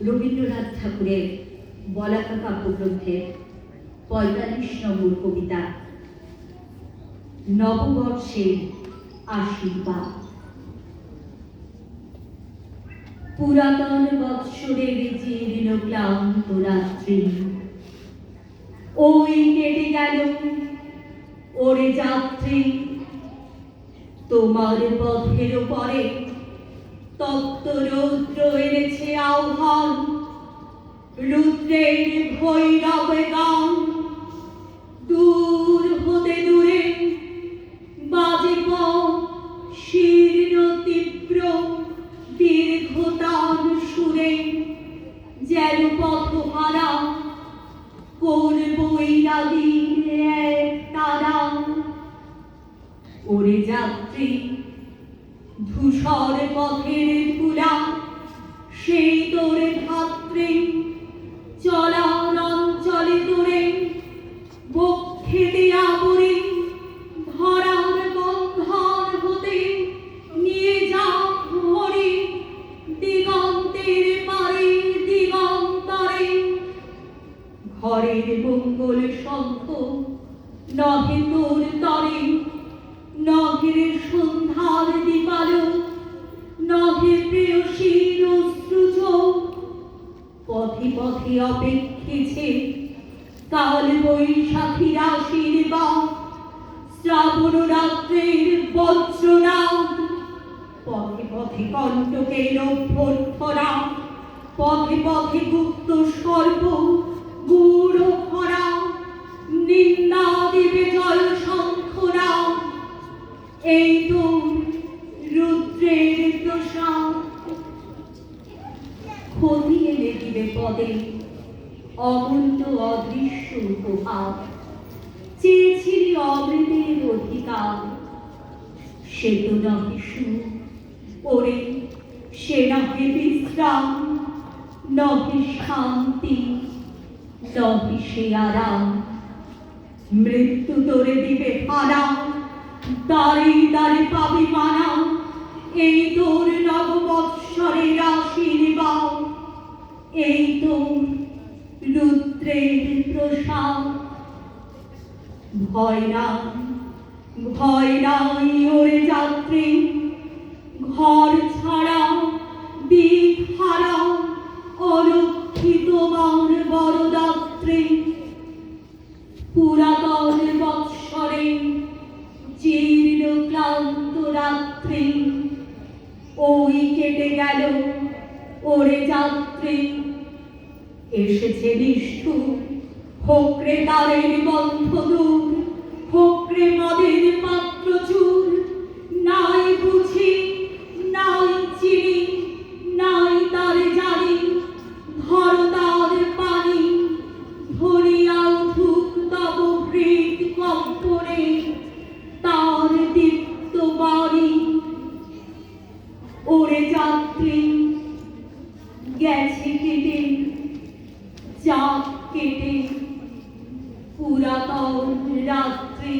রবীন্দ্রনাথ ঠাকুরের বলাকা কাব্যগ্রন্থের পঁয়তাল্লিশ নম্বর কবিতা, নববর্ষের আশীর্বাদ। পুরাতন বৎসরের জীর্ণ ক্লান্ত রাত্রি। ওই কেটে গেল ওরে যাত্রী। তোমার পথের পরে তত্ত্ব রৌদ্র এনেছে আহ্বান। রুদ্রের ভৈরব গান। দূর হতে দূরে বাজে শীর্ণ তীব্র দীর্ঘতান সুরে যেন পথহারা বৈরাগী এক তারা। ওরে যাত্রী, ধূসর পথের তুলা সেই তোরে ধাত্রী চলার অঞ্চলে তোরে বক্ষেতে আবরে ধরার বন্ধন হতে নিয়ে যা ভরে দিগন্তের পারে, দিগন্তরে। ঘরের মঙ্গল শঙ্খ নহে তোর তরে, নহের সন্ধ্যার দীপালো পথে অপেক্ষেছে কাল বৈশাখী রাশির শ্রাবণ রাত্রের বজ্রনাদ পথে পথে কণ্টকের অভ্যর্থনা পথে পথে গুপ্ত সর্ব গুড় ভরা নিন্দা দেবে জল শঙ্খরা। এই তো রুদ্রের প্রসাদ। খতিয়ে দেখিবে পদে। অমূল্য অদৃশ্য চেয়েছিলি অমৃতের অধিকার। সে তো ওরে, সে নহে বিশ্রাম, নহে শান্তি, নহে সে আরাম। মৃত্যু তোরে দিবে ফারা দাঁড়ি দাঁড়ি পাবি মানা। এই তোর নববৎসরের এই তোর রুদ্রের প্রসাদ। ভয় নাই ভয় যাত্রী, ঘর ছাড়া দিক হারা অরক্ষিত মান বড়দাত্রী পুরাতন বৎসরে জীর্ণ ক্লান্ত রাত্রি। ওই কেটে গেল ওরে যাত্রী, এসেছে নিষ্ঠু হোকরে তারের বন্ধ দূর, হোকরে মদের পাত্র চুর। নাই বুঝি, নাই চিনি, নাই তার জানি, ধর তার পানি, ধরিয়া উঠুক তব হৃদ কম্পনে, তার দীপ্ত বাড়ি ওরে যাত্রী গেছে কেটে চাপ কেটে পুরাতন রাত্রি